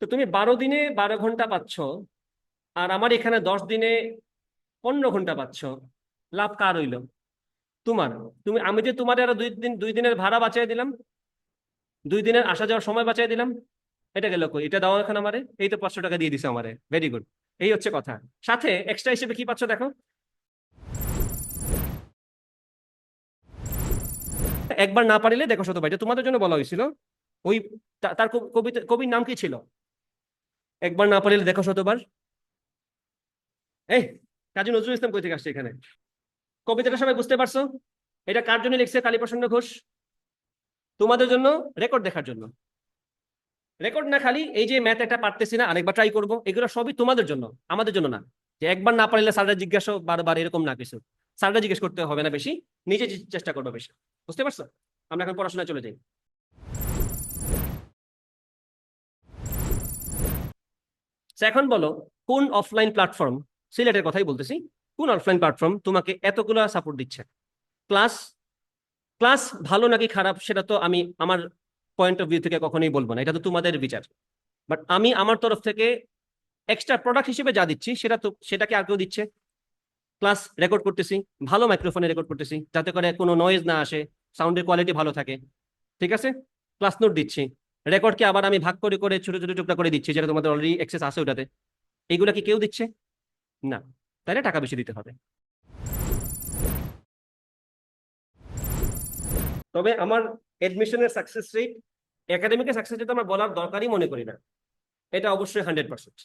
তো তুমি বারো দিনে বারো ঘণ্টা পাচ্ছ, আর আমার এখানে দশ দিনে পনেরো ঘণ্টা পাচ্ছ। লাভ কার হইল? তোমার। তুমি, আমি যে তোমার আরও দুই দিন, দুই দিনের ভাড়া বাঁচিয়ে দিলাম, দুই দিনের আসা যাওয়ার সময় বাঁচিয়ে দিলাম, এটা গেল কই? এটা দাও এখন আমারে, এই তো পাঁচশো টাকা দিয়ে দিছে আমারে। ভেরি গুড এই হচ্ছে কথা। সাথে এক্সট্রা হিসেবে কি পাচ্ছ দেখো? একবার না পারিলে, দেখো শত এটা তোমাদের জন্য বলা হয়েছিল, ওই তার কব- কবিতা, কবির নাম কি ছিল? একবার না পারিলে দেখো শতবার। এই, কাজী নজরুল ইসলাম কই থেকে আসছে এখানে? কবিতাটা সবাই বুঝতে পারছ? এটা কার জন্য লিখছে কালীপ্রসন্ন ঘোষ? তোমাদের জন্য, রেকর্ড দেখার জন্য। রেকর্ড না খালি, এই যে ম্যাথ একটা পারতেছি না, আরেকবার ট্রাই করব। এগুলো সবই তোমাদের জন্য, আমাদের জন্য না। যে একবার না পারলে স্যাররা জিজ্ঞাসা বারবার এরকম না কিছু। স্যাররা জিজ্ঞেস করতে হবে না বেশি, নিজে চেষ্টা করব বেশি। বুঝতে পারছ? আমরা এখন পড়াশোনায় চলে যাই। এখন বলো, কোন অফলাইন প্ল্যাটফর্ম সিলেটের কথাই বলতেছি, কোন অফলাইন প্ল্যাটফর্ম তোমাকে এতগুলো সাপোর্ট দিচ্ছে? ক্লাস ক্লাস ভালো নাকি খারাপ সেটা তো আমি আমার পয়েন্ট অফ ভিউ থেকে কখনোই বলব না, এটা তো তোমাদের বিচার। বাট আমি আমার তরফ থেকে এক্সট্রা প্রোডাক্ট হিসেবে যা দিচ্ছি সেটা তো, সেটাকে আর কেউ দিচ্ছে? ক্লাস রেকর্ড করতেছি, ভালো মাইক্রোফোনে রেকর্ড করতেছি, যাতে করে কোনো নয়েজ না আসে সাউন্ডের কোয়ালিটি ভালো থাকে, ঠিক আছে? ক্লাস নোট দিচ্ছি। রেকর্ডকে আবার আমি ভাগ করে করে, ছোট ছোট টুকরা করে দিচ্ছি, যেটা তোমাদের অলরেডি এক্সেস আছে ওটাতে? এইগুলা কি কেউ দিচ্ছে? না। তাহলে টাকা বেশি দিতে হবে। তবে আমার এডমিশনের সাকসেস রেট একাডেমিকের সাকসেস রেট আমার বলার দরকারই মনে করি না। এটা অবশ্যই হান্ড্রেড পার্সেন্ট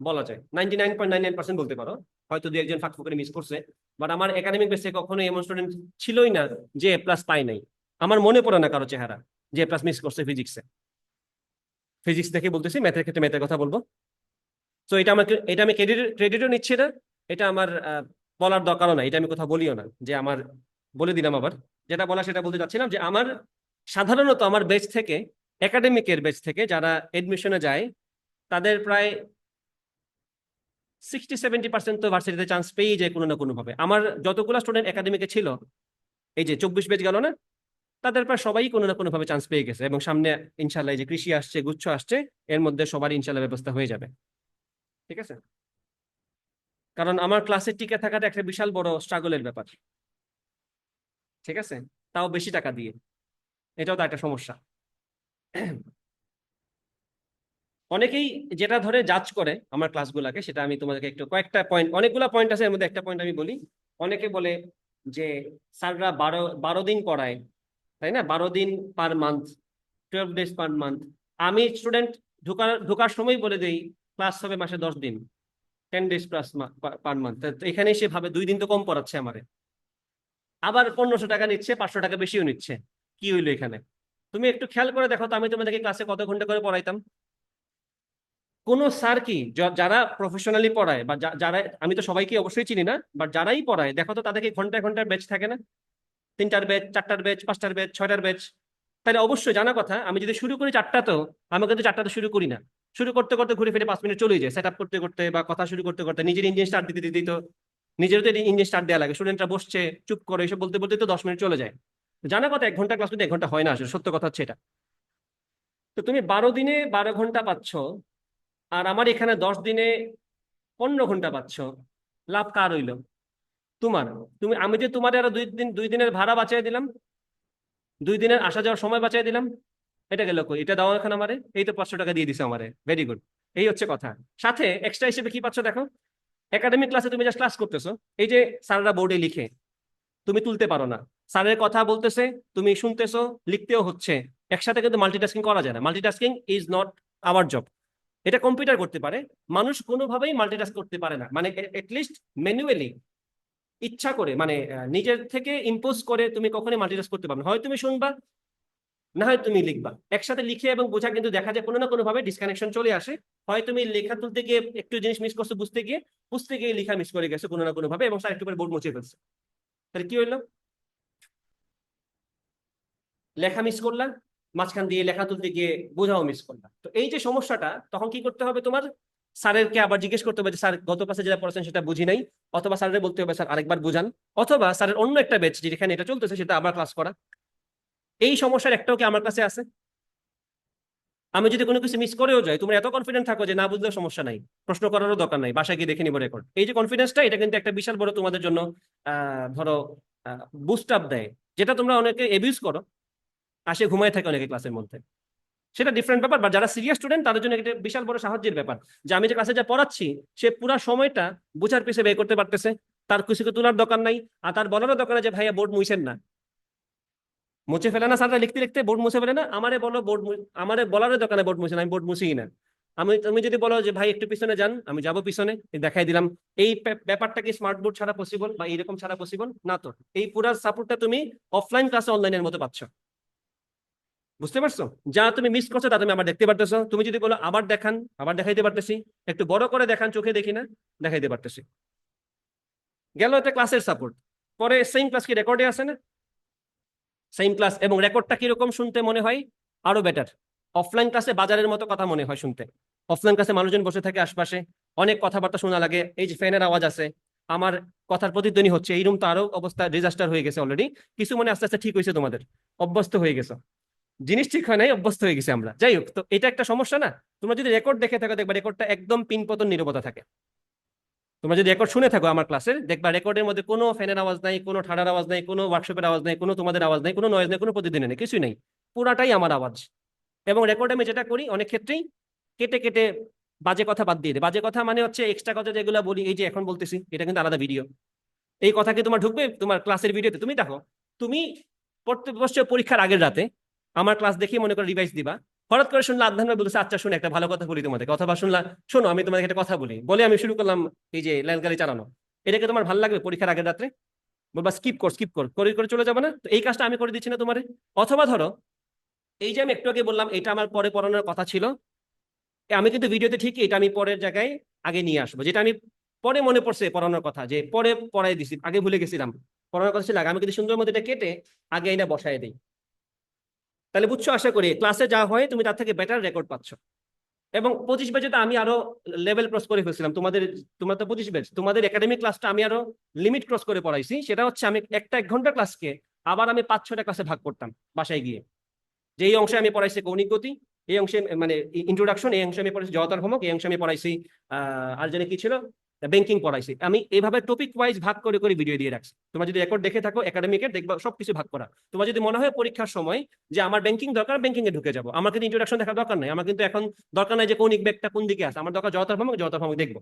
বলা যায়। Ninety nine point nine nine percent বলতে পারো। হয়তো দু একজন ফাঁক মিস করছে। বাট আমার একাডেমিক বেসে কখনো এমন স্টুডেন্ট ছিলই না যে প্লাস পাই নাই। আমার মনে পড়ে না কারও চেহারা। যে প্লাস মিস করছে ফিজিক্সে ফিজিক্স দেখে বলতেছি ম্যাথের ক্ষেত্রে ম্যাথের কথা বলব। তো এটা আমাকে, এটা আমি ক্রেডিট ক্রেডিটও নিচ্ছি না, এটা আমার বলার দরকারও না এটা আমি কথা বলিও না, যে আমার, বলে দিলাম আবার। যেটা বলা সেটা বলতে চাচ্ছিলাম যে আমার, সাধারণত আমার বেচ থেকে একাডেমিকের বেচ থেকে যারা এডমিশনে যায়, তাদের প্রায় সিক্সটি সেভেন্টি পার্সেন্ট তো ভার্সিটিতে চান্স পেয়েই যায় কোনো না কোনোভাবে। আমার যতগুলো স্টুডেন্ট একাডেমিকে ছিল, এই যে চব্বিশ বেচ গেল না তাদের প্রায় সবাই কোনো না কোনো ভাবে চান্স পেয়ে গেছে এবং সামনে ইনশাল্লাহ যে কৃষি আসছে, গুচ্ছ আসছে, এর মধ্যে সবার ইনশাল্লাহ ব্যবস্থা হয়ে যাবে। ঠিক আছে? কারণ আমার ক্লাসে টিকে থাকাটা একটা বিশাল বড় স্ট্রাগলের ব্যাপার। ঠিক আছে? তাও বেশি টাকা দিয়ে। এটাও তো একটা সমস্যা। অনেকেই যেটা ধরে জাজ করে আমার ক্লাসগুলোকে সেটা আমি তোমাদেরকে একটু কয়েকটা পয়েন্ট অনেকগুলো পয়েন্ট আছে, এর মধ্যে একটা পয়েন্ট আমি বলি। অনেকে বলে যে, স্যাররা বারো বারো দিন পড়ায় তাই না? বারো দিন per month twelve days per month আমি স্টুডেন্ট ঢোকার ঢোকার সময় বলে দিই ক্লাস হবে মাসে দশ দিন। Ten days plus per month এখানে সে ভাবে দুই দিন তো কম পড়াচ্ছে আমারে। আবার পনেরোশো টাকা নিচ্ছে, পাঁচশো টাকা বেশিও নিচ্ছে। কি হইল এখানে? তুমি একটু খেয়াল করে দেখো তো, আমি তোমাদেরকে ক্লাসে কত ঘণ্টা করে পড়াইতাম। কোন স্যার কি যারা প্রফেশনালি পড়ায় বা যারা, আমি তো সবাইকে অবশ্যই চিনি না বাট যারাই পড়ায়, দেখো তো তাদেরকে ঘন্টায় ঘন্টায় ব্যাচ থাকে না? তিনটার ব্যাচ চারটার ব্যাচ পাঁচটার ব্যাচ ছয়টার ব্যাচ তাহলে অবশ্যই জানা কথা, আমি যদি শুরু করি চারটা তো, আমি কিন্তু চারটাতে শুরু করি না। শুরু করতে করতে ঘুরে ফিরে পাঁচ মিনিট চলে যায় সেট আপ করতে করতে বা কথা শুরু করতে করতে, নিজের ইঞ্জিন স্টার্ট দিতে দিতেই তো, নিজেরও তো ইঞ্জিন স্টার্ট দেওয়া লাগে। স্টুডেন্টরা বসছে, চুপ করে এসব বলতে বলতে তো দশ মিনিট চলে যায়। জানা কথা, এক ঘণ্টা ক্লাস কিন্তু এক ঘণ্টা হয় না আসলে, সত্য কথা হচ্ছে এটা। তো তুমি বারো দিনে বারো ঘণ্টা পাচ্ছ, আর আমার এখানে দশ দিনে পনেরো ঘণ্টা পাচ্ছ। লাভ কার হইল? তোমার, তুমি, আমি যে তোমার আরও দুই দিন, দুই দিনের ভাড়া বাঁচিয়ে দিলাম, দুই দিনের আসা যাওয়ার সময় বাঁচিয়ে দিলাম, এটা গেল কই? এটা দাও এখন আমারে, এই তো পাঁচশো টাকা দিয়ে দিছে আমারে ভেরি গুড এই হচ্ছে কথা। সাথে এক্সট্রা হিসেবে কি পাচ্ছ দেখো? একাডেমিক ক্লাসে তুমি জাস্ট ক্লাস করতেছো, এই যে স্যাররা বোর্ডে লিখে, তুমি তুলতে পারো না। স্যারের কথা বলতেছে, তুমি শুনতেছো, লিখতেও হচ্ছে। একসাথে কিন্তু মাল্টিটাস্কিং করা যায় না। Multitasking is not our job এটা কম্পিউটার করতে পারে, মানুষ কোনোভাবেই মাল্টিটাস্ক করতে পারে না। মানে এটলিস্ট ম্যানুয়ালি ইচ্ছা করে মানে নিজের থেকে ইম্পোজ করে তুমি কখনোই মাল্টিটাস্ক করতে পারবে হয় তুমি শুনবা, না হয় তুমি লিখবা। একসাথে লিখে এবং বোঝা কিন্তু দেখা যায় কোনো না কোনো ভাবে ডিসকানেকশন চলে আসে। হয় তুমি লেখা তুলতে গিয়ে একটু জিনিস মিস করছ বুঝতে গিয়ে বুঝতে গিয়ে লেখা মিস করে গেছে কোনো না কোনোভাবে এবং স্যার একটু করে বোর্ড মুছে ফেলছে। তাহলে কি হইল? লেখা মিস করলা, মাঝখান দিয়ে লেখা তুলতে গিয়ে বোঝাও মিস করলা। তো এই যে সমস্যাটা, তখন কি করতে হবে তোমার? স্যারেরকে আবার জিজ্ঞেস করতে হবে যে, স্যার, গত ক্লাসে যেটা পড়াচ্ছেন সেটা বুঝি নাই। অথবা স্যারের বলতে হবে, স্যার, আরেকবার বুঝান। অথবা, স্যারের অন্য একটা ব্যাচ যেখানে এটা চলতেছে সেটা আবার ক্লাস করা। এই সমস্যার একটাও কি আমার কাছে আছে? আমি যদি কোনো কিছু মিস করেও যাই, তোমরা এত কনফিডেন্ট থাকো যে না বুঝলেও সমস্যা নাই, প্রশ্ন করারও দরকার নাই, বাসায় গিয়ে দেখে নিবো রেকর্ড এই যে কনফিডেন্সটা এটা কিন্তু একটা বিশাল বড় তোমাদের জন্য ধরো বুস্ট আপ দেয়। যেটা তোমরা অনেকে এবিউজ করো আসে ঘুমায় থাকে অনেকে ক্লাসের মধ্যে। সেটা ডিফারেন্ট ব্যাপার বা যারা সিরিয়াস স্টুডেন্ট তাদের জন্য এটা বিশাল বড় সাহায্যের ব্যাপার। যে আমি যে ক্লাসে যা পড়াচ্ছি, সে পুরো সময়টা বোঝার পিছিয়ে ব্যয় করতে পারতেছে। তার কিছুকে তোলার দরকার নাই, আর তার বলারও দরকার যে ভাইয়া বোর্ড মুইছেন না। মুছে ফেলে না, স্যাররা লিখতে লিখতে বোর্ড মুছে ফেলে না, আমারে বলো বোর্ড আমারে বলারও দরকার নাই বোর্ড মুছে না, আমি বোর্ড মুছিই না। আমি তুমি যদি বলো যে, ভাই, একটু পিছনে যান, আমি যাব পিছনে দেখাই দিলাম। এই ব্যাপারটা কি স্মার্ট বোর্ড ছাড়া পসিবল বা এইরকম ছাড়া পসিবল না তো। এই পুরো সাপোর্টটা তুমি অফলাইন ক্লাসে অনলাইনের মতো পাচ্ছ। বুঝতে পারছ? যা তুমি মিস করছ তা তুমি আবার দেখতে পারতেছো। তুমি যদি বলো, আবার দেখান, আবার দেখাইতে পারতেছি। একটু বড় করে দেখান, চোখে দেখি না, দেখাইতে পারতেছি। গেল এটা ক্লাসের সাপোর্ট পরে সেম ক্লাস কি রেকর্ডে আছে না? সেম ক্লাস এবং রেকর্ডটা কীরকম শুনতে মনে হয়? আরও বেটার অফলাইন ক্লাসে বাজারের মতো কথা মনে হয় শুনতে। অফলাইন ক্লাসে মানুষজন বসে থাকে আশপাশে, অনেক কথাবার্তা শোনা লাগে। এই যে ফ্যানের আওয়াজ আছে, আমার কথার প্রতিধ্বনি হচ্ছে, এই রুম তো আরও অবস্থা ডিজাস্টার হয়ে গেছে অলরেডি কিছু মনে আস্তে আস্তে ঠিক হয়েছে তোমাদের। অভ্যস্ত হয়ে গেছে। জিনিস ঠিক হয় নাই, অভ্যস্ত হয়ে গেছে আমরা। যাই হোক, তো এটা একটা সমস্যা না? তোমরা যদি রেকর্ড দেখে থাকো, দেখবা রেকর্ডটা একদম পিনপতন নিরবতা থাকে। তোমরা যদি রেকর্ড শুনে থাকো আমার ক্লাসের দেখবা রেকর্ডের মধ্যে কোনো ফ্যানের আওয়াজ নাই, কোনো ঠাডার আওয়াজ নাই, কোনো ওয়ার্কশপের আওয়াজ নাই, কোনো তোমাদের আওয়াজ নাই, কোনো নয়েজ নেই, কোনো প্রতিদিনে নেই, কিছুই নেই। পুরাটাই আমার আওয়াজ। এবং রেকর্ডে আমি যেটা করি, অনেক ক্ষেত্রেই কেটে কেটে বাজে কথা বাদ দিয়ে বাজে কথা মানে হচ্ছে এক্সট্রা কথা যেগুলো বলি, এই যে এখন বলতেছি, এটা কিন্তু আলাদা ভিডিও এই কথা কি তোমার ঢুকবে? তোমার ক্লাসের ভিডিওতে তুমি দেখো, তুমি পড়তে বসছো পরীক্ষার আগের রাতে আমার ক্লাস দেখে মনে করে রিভাইজ দিবা। হঠাৎ করে শুনলা আধ্যান ভাই বলতেছে আচ্ছা শুনে, একটা ভালো কথা বলি তোমাদেরকে অথবা শুনলা, শোনো, আমি তোমাকে একটা কথা বলি। বলে আমি শুরু করলাম এই যে লাইন গাড়ি চালানো। এটাকে তোমার ভালো লাগবে পরীক্ষার আগের রাত্রে? বলবা স্কিপ কর স্কিপ কর। করে করে চলে যাবে না? তো এই কাজটা আমি করে দিচ্ছি না তোমারে? অথবা ধরো, এই যে আমি একটু আগে বললাম, এটা আমার পরে পড়ানোর কথা ছিল। আমি কিন্তু ভিডিওতে ঠিক এটা আমি পরের জায়গায় আগে নিয়ে আসব। যেটা আমি পরে মনে পড়ছে পড়ানোর কথা, যে পরে পড়াই দিছি, আগে ভুলে গেছিলাম। পড়ানোর কথা ছিল আগে। আমি কিন্তু সুন্দর মধ্যে এটা কেটে আগে এটা বসায় দিই। তাহলে বুঝছ? আশা করি ক্লাসে যা হয় তুমি তার থেকে বেটার রেকর্ড পাচ্ছ। এবং পঁচিশ ব্যাচে তো আমি আরও লেভেল ক্রস করে ফেলছিলাম। তোমাদের, তোমার তো পঁচিশ ব্যাচ তোমাদের একাডেমিক ক্লাসটা আমি আরও লিমিট ক্রস করে পড়াইছি। সেটা হচ্ছে আমি একটা এক ঘণ্টা ক্লাসকে আবার আমি পাঁচ ছটা ক্লাসে ভাগ করতাম বাসায় গিয়ে। যে এই অংশে আমি পড়াইছি কৌণিক গতি, এই অংশে মানে ইন্ট্রোডাকশন এই অংশে আমি পড়াইছি জগতার ভ্রমক, এই অংশে আমি পড়াইছি, আহ, আর জানি কি ছিল? ব্যাংকিং পড়াইছি আমি এইভাবে টপিক ওয়াইজ ভাগ করে করে ভিডিও দিয়ে রাখছি। তোমরা যদি রেকর্ড দেখে থাকো একাডেমিকের দেখবা, সবকিছু ভাগ করা। তোমার যদি মনে হয় পরীক্ষার সময় যে আমার ব্যাংকিং দরকার ব্যাংকিং এ ঢুকে যাব। আমার কিন্তু ইন্ট্রোডাকশন দেখার দরকার নাই। আমার কিন্তু এখন দরকার নাই যে কৌণিক ব্যাগটা কোন দিকে আছে। আমার দরকার জগতার ভ্রমক জগতার ভ্রমক দেখব।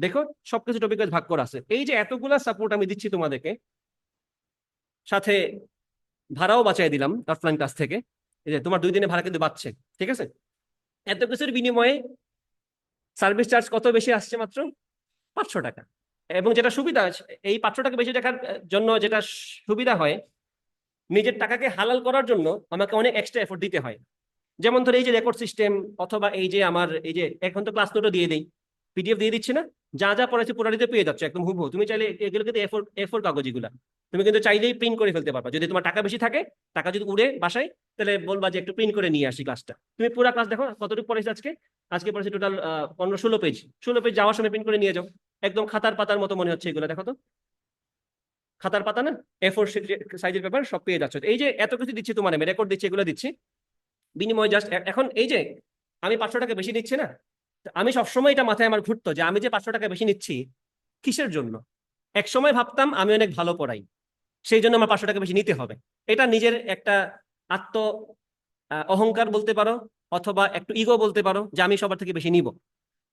দেখো, সবকিছু টপিক ওয়াইজ ভাগ করা আছে। এই যে এতগুলা সাপোর্ট আমি দিচ্ছি তোমাদেরকে, সাথে ভাড়াও বাঁচাই দিলাম অফলাইন ক্লাস থেকে। এই যে তোমার দুই দিনে ভাড়া কিন্তু বাঁচছে ঠিক আছে? এত কিছুর বিনিময়ে সার্ভিস চার্জ কত বেশি আসছে মাত্র? পাঁচশো টাকা। এবং যেটা সুবিধা এই পাঁচশো টাকা বেশি টাকার জন্য যেটা সুবিধা হয়, নিজের টাকাকে হালাল করার জন্য আমাকে অনেক এক্সট্রা এফোর্ট দিতে হয়। যেমন ধর এই যে রেকর্ড সিস্টেম অথবা এই যে আমার, এই যে এখন তো ক্লাস নোটও দিয়ে দেই পিডিএফ দিয়ে দিচ্ছি না, যা যা পড়াইছি পুরাটিতে পেয়ে যাচ্ছে, একদম হুবহু। তুমি চাইলে এগুলো কিন্তু এফোর এফোর কাগজ তুমি কিন্তু চাইলেই প্রিন্ট করে ফেলতে পারবা। যদি তোমার টাকা বেশি থাকে, টাকা যদি উড়ে বাসায়, তাহলে বলবা যে একটু প্রিন্ট করে নিয়ে আসি ক্লাসটা তুমি পুরো ক্লাস দেখো কতটুকু পড়েছি আজকে? আজকে পড়েছি টোটাল পনেরো ষোলো পেজ ষোলো পেজ যাওয়ার সময় প্রিন্ট করে নিয়ে যাও। একদম খাতার পাতার মতো মনে হচ্ছে এগুলো, দেখো তো। খাতার পাতা না? এ ফোর সাইজের পেপার সব পেয়ে যাচ্ছে। এই যে এত কিছু দিচ্ছি তোমার আমি রেকর্ড দিচ্ছি, এগুলো দিচ্ছি। বিনিময় জাস্ট এখন এই যে আমি পাঁচশো টাকা বেশি নিচ্ছি না? আমি সবসময় এটা মাথায় আমার ঘুরতো যে আমি যে পাঁচশো টাকা বেশি নিচ্ছি, কিসের জন্য? এক সময় ভাবতাম আমি অনেক ভালো পড়াই, সেই জন্য আমার পাঁচশো টাকা বেশি নিতে হবে। এটা নিজের একটা আত্ম অহংকার বলতে পারো, অথবা একটু ইগো বলতে পারো যে আমি সবার থেকে বেশি নিব।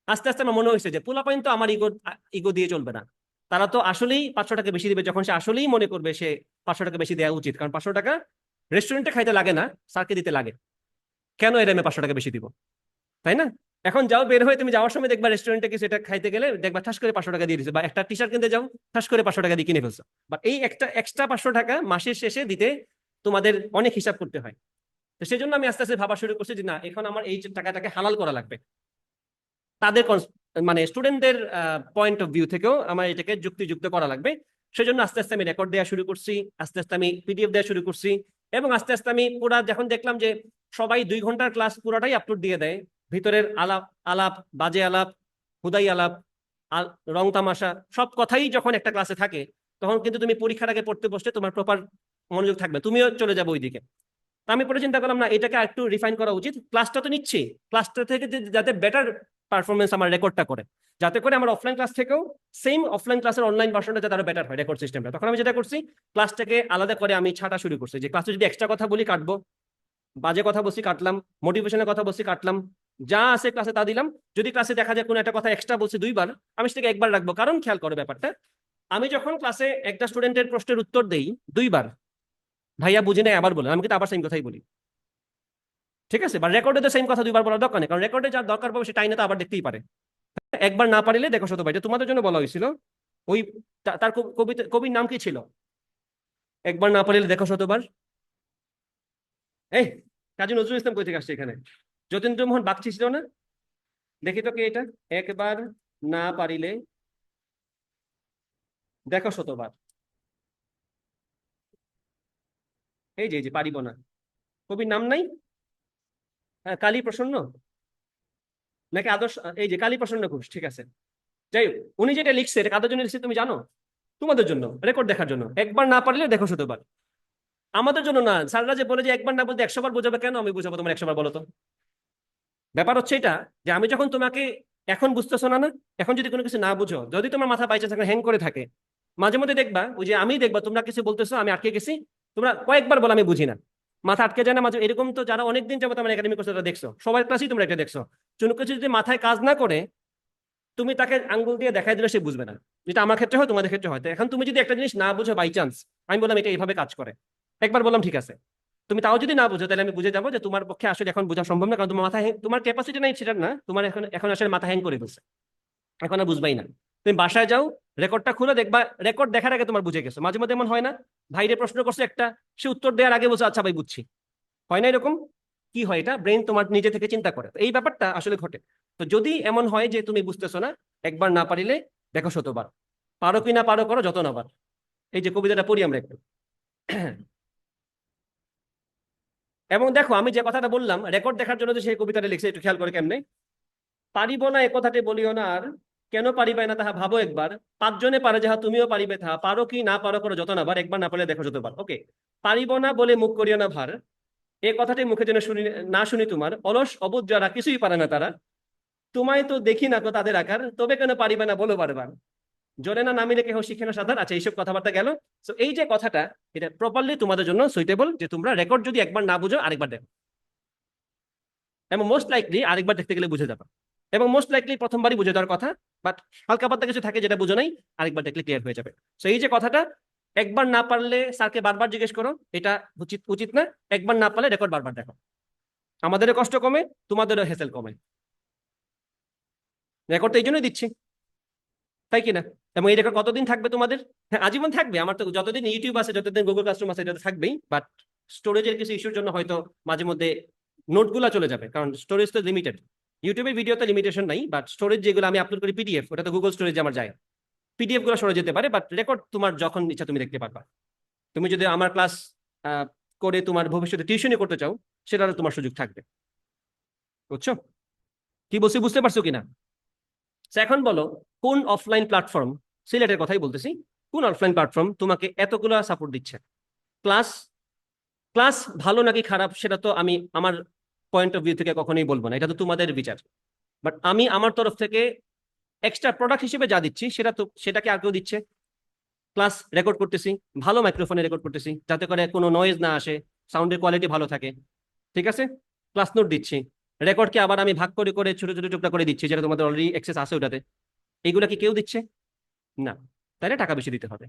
আস্তে আস্তে আমার মনে হয়েছে যে পোলাপাইন তো আমার ইগো ইগো দিয়ে চলবে না। তারা তো আসলেই পাঁচশো টাকা বেশি দিবে যখন সে আসলেই মনে করবে সে পাঁচশো টাকা বেশি দেওয়া উচিত। কারণ পাঁচশো টাকা রেস্টুরেন্টে খাইতে লাগে না, স্যারকে দিতে লাগে। কেন এর আমি পাঁচশো টাকা বেশি দিব? তাই না? এখন যাও বের হয়ে তুমি যাওয়ার সময় দেখবা রেস্টুরেন্টে কিছু এটা খাইতে গেলে দেখবা ঠাস করে পাঁচশো টাকা দিয়ে দিচ্ছে বা একটা টি শার্ট কিনতে যাও, ঠাস করে পাঁচশো টাকা দিয়ে কিনে ফেলছো। বা এই একটা এক্সট্রা পাঁচশো টাকা মাসের শেষে দিতে তোমাদের অনেক হিসাব করতে হয়। তো সেই জন্য আমি আস্তে আস্তে ভাবা শুরু করছি যে না, এখন আমার এই টাকাটাকে হালাল করা লাগবে। তাদের মানে স্টুডেন্টদের পয়েন্ট অফ ভিউ থেকেও আমার এটাকে যুক্তিযুক্ত করা লাগবে। সেজন্য আস্তে আস্তে আমি রেকর্ড দেওয়া শুরু করছি, আস্তে আস্তে আমি পিডিএফ দেওয়া শুরু করছি এবং আস্তে আস্তে আমি পুরা যখন দেখলাম যে সবাই দুই ঘণ্টার ক্লাস পুরাটাই আপলোড দিয়ে দেয়, ভিতরের আলাপ আলাপ, বাজে আলাপ, হুদাই আলাপ, আল- রং তামাশা সব কথাই যখন একটা ক্লাসে থাকে, তখন কিন্তু তুমি পরীক্ষার আগে পড়তে বসলে তোমার প্রপার মনোযোগ থাকবে, তুমিও চলে যাবে ওইদিকে। আমি পরে চিন্তা করলাম না, এটাকে আর একটু রিফাইন করা উচিত। ক্লাসটা তো নিচ্ছি ক্লাসটা থেকে যাতে বেটার পারফরমেন্স আমার রেকর্ডটা করে। যাতে করে আমার অফলাইন ক্লাস থেকেও সেম অফলাইন ক্লাসের অনলাইন ভার্সনটা যাতে আরও বেটার হয় রেকর্ড সিস্টেমটা তখন আমি যেটা করছি ক্লাসটাকে আলাদা করে আমি ছাটা শুরু করছি যে ক্লাসে যদি এক্সট্রা কথা বলি কাটবো, বাজে কথা বলছি কাটলাম মোটিভেশনের কথা বলছি কাটলাম, যা আছে ক্লাসে তা দিলাম। যদি ক্লাসে দেখা যায় কোনো একটা কথা এক্সট্রা বলছি দুইবার, আমি সেটাকে একবার রাখব। কারণ খেয়াল করো ব্যাপারটা, আমি যখন ক্লাসে একটা স্টুডেন্টের প্রশ্নের উত্তর দেই দুইবার, ভাইয়া বুঝি নাই আবার বলে, আমি কিন্তু আবার সেম কথাই বলি। ঠিক আছে? বা রেকর্ডে তো সেম কথা দুইবার বলার দরকার নেই। কারণ রেকর্ডে যার দরকার পড়বে, সে টাইনে তো আবার দেখতেই পারে। একবার না পারিলে, দেখো শত এটা তোমাদের জন্য বলা হয়েছিল, ওই তার কব- কবিতা কবির নাম কি ছিল? একবার না পারিলে, দেখো শতবার এই, কাজী নজরুল ইসলাম কই থেকে আসছে এখানে? যতীন্দ্র মোহন বাগচি ছিল না? দেখি তো কে এটা? একবার না পারিলে, দেখো শতবার এই যে, পারিব না। কবির নাম নাই? হ্যাঁ কালী প্রসন্ন? নাকি আদর্শ, এই যে কালী প্রসন্ন ঘোষ, ঠিক আছে। যাই উনি যেটা লিখছে, এটা কাদের জন্য লিখছে তুমি জানো? তোমাদের জন্য রেকর্ড দেখার জন্য। একবার না পারলে দেখো শতবার। আমাদের জন্য না, স্যাররা যে বলে যে একবার না বলতে একশো বার বোঝাবে, কেন আমি বুঝাবো তোমার একশো বার বলো তো? ব্যাপার হচ্ছে এটা যে আমি যখন তোমাকে এখন বুঝতেছো না না, এখন যদি কোনো কিছু না বুঝো, যদি তোমার মাথা বাইচান্স এখন হ্যাং করে থাকে, মাঝে মধ্যে দেখবা, ওই যে আমি দেখবা, তোমরা কিছু বলতেছো, আমি আটকে গেছি, তোমরা কয়েকবার বলো আমি বুঝি না। মাথা আটকে যায় না, মাঝে এরকম তো যারা অনেকদিন যাবত আমার একাডেমি কোর্সে তারা দেখছ। সবার ক্লাসেই তোমরা এটা দেখছ। কোনো কিছু যদি মাথায় কাজ না করে, তুমি তাকে আঙ্গুল দিয়ে দেখাই দিলে সে বুঝবে না। যেটা আমার ক্ষেত্রে হয়, তোমাদের ক্ষেত্রে হয়। এখন তুমি যদি একটা জিনিস না বুঝো বাই চান্স আমি বললাম এটা এইভাবে কাজ করে। একবার বললাম, ঠিক আছে। তুমি তাও যদি না বুঝো, তাহলে আমি বুঝে যাব যে তোমার পক্ষে আসলে এখন বোঝা সম্ভব না, কারণ তোমার মাথা তোমার ক্যাপাসিটি নাই, সেটা না। তোমার এখন এখন আসলে মাথা হ্যাং করে ফেলছে এখন আর বুঝবাই না। তুমি বাসায় যাও, রেকর্ডটা খুলে দেখবা, রেকর্ড দেখার আগে তোমার বুঝে গেছো। মাঝে মধ্যে এমন হয় না ভাইরে প্রশ্ন করছে একটা, সে উত্তর দেওয়ার আগে বলছে আচ্ছা ভাই, বুঝছি। হয় না এরকম? কি হয় এটা? ব্রেন তোমার নিজে থেকে চিন্তা করে। এই ব্যাপারটা আসলে ঘটে। তো যদি এমন হয় যে তুমি বুঝতেছো না, একবার না পারিলে দেখো শতবার। পারো কি না পারো করো যত না বার এই যে কবিতাটা পড়ি আমরা একটু। এবং দেখো, আমি যে কথাটা বললাম, রেকর্ড দেখার জন্য যে সেই কবিতাটা লিখছে, একটু খেয়াল করে কেমনে? পারিব না এ কথাটি বলিও না আর কেন পারিবে না তাহা ভাবো একবার। পাঁচজনে পারে যাহা তুমিও পারিবে তাহা। পারো কি না পারো করো যত না বার একবার না পারলে দেখো যতবার ওকে পারিব না বলে মুখ করিও না ভার। এ কথাটি মুখে যেন শুনি, না শুনি তোমার। অলস, অবুধ যারা, কিছুই পারে না তারা। তোমায় তো দেখি না তো তাদের আকার। তবে কেন পারিবে না বলো বারবার। জলে না নামিলে কেহ শিখে না সাঁতার। আচ্ছা এইসব কথাবার্তা গেল। তো এই যে কথাটা, এটা প্রপারলি তোমাদের জন্য সুইটেবল যে তোমরা রেকর্ড যদি একবার না বুঝো, আরেকবার দেখো। এবং মোস্ট লাইকলি আরেকবার দেখতে গেলে বুঝে যাবে। এবং মোস্ট লাইকলি প্রথমবারই বুঝে দেওয়ার কথা বাট হালকা পাতলা কিছু থাকে যেটা বুঝো নাই, আরেকবার দেখলে ক্লিয়ার হয়ে যাবে। তো এই যে কথাটা, একবার না পারলে স্যারকে বারবার জিজ্ঞেস করো, এটা উচিত উচিত না, একবার না পারলে রেকর্ড বারবার দেখো। আমাদেরও কষ্ট কমে, তোমাদেরও হেসেল কমে। রেকর্ড তো এই জন্যই দিচ্ছি। তাই কিনা? এবং এই রেকর্ড কতদিন থাকবে তোমাদের? হ্যাঁ আজীবন থাকবে। আমার তো যতদিন ইউটিউব আছে, যতদিন গুগল ক্লাসরুম আছে, এটা থাকবেই বাট স্টোরেজের কিছু ইস্যুর জন্য হয়তো মাঝে মধ্যে নোটগুলো চলে যাবে, কারণ স্টোরেজ তো লিমিটেড ইউটিউবের ভিডিওতে লিমিটেশন নাই বাট স্টোরেজ যেগুলো আমি আপলোড করি পিডিএফ ওটা তো গুগল স্টোরেজে আমার যায়। পিডিএফগুলো সরে যেতে পারে বাট রেকর্ড তোমার যখন ইচ্ছা তুমি দেখতে পারবা। তুমি যদি আমার ক্লাস করে তোমার ভবিষ্যতে টিউশনই করতে চাও, সেটারও তোমার সুযোগ থাকবে। বুঝছ? কি বলছি, বুঝতে পারছ কিনা? এখন বলো, কোন অফলাইন প্ল্যাটফর্ম সিলেটের কথাই বলতেছি, কোন অফলাইন প্ল্যাটফর্ম তোমাকে এতগুলো সাপোর্ট দিচ্ছে? ক্লাস ক্লাস ভালো নাকি খারাপ, সেটা তো আমি আমার পয়েন্ট অফ ভিউ থেকে কখনোই বলব না। এটা তো তোমাদের বিচার। বাট আমি আমার তরফ থেকে এক্সট্রা প্রোডাক্ট হিসেবে যা দিচ্ছি, সেটা তো, সেটাকে কেউ দিচ্ছে। ক্লাস রেকর্ড করতেছি, ভালো মাইক্রোফোনে রেকর্ড করতেছি, যাতে করে কোনো নয়েজ না আসে সাউন্ডের কোয়ালিটি ভালো থাকে। ঠিক আছে? ক্লাস নোট দিচ্ছি। রেকর্ডকে আবার আমি ভাগ করে করে ছোট ছোট টুকরা করে দিচ্ছি, যেটা তোমাদের অলরেডি এক্সেস আছে ওটাতে। এইগুলা কি কেউ দিচ্ছে? না। তাহলে টাকা বেশি দিতে হবে।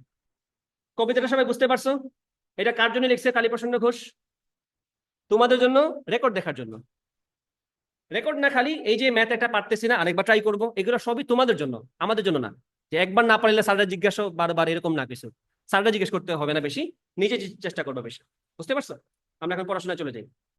কবিতাটা সবাই বুঝতে পারছ? এটা কার জন্য লিখছে কালীপ্রসন্ন ঘোষ? তোমাদের জন্য রেকর্ড দেখার জন্য। রেকর্ড না খালি এই যে ম্যাথ একটা পারতেছি না, আরেকবার ট্রাই করব, এগুলো সবই তোমাদের জন্য, আমাদের জন্য না। যে একবার না পারলে স্যাররা জিজ্ঞাসা বারবার এরকম না কিছু। স্যাররা জিজ্ঞেস করতে হবে না বেশি, নিজে চেষ্টা করবে বেশি। বুঝতে পারছ? আমরা এখন পড়াশোনা চলে যাই।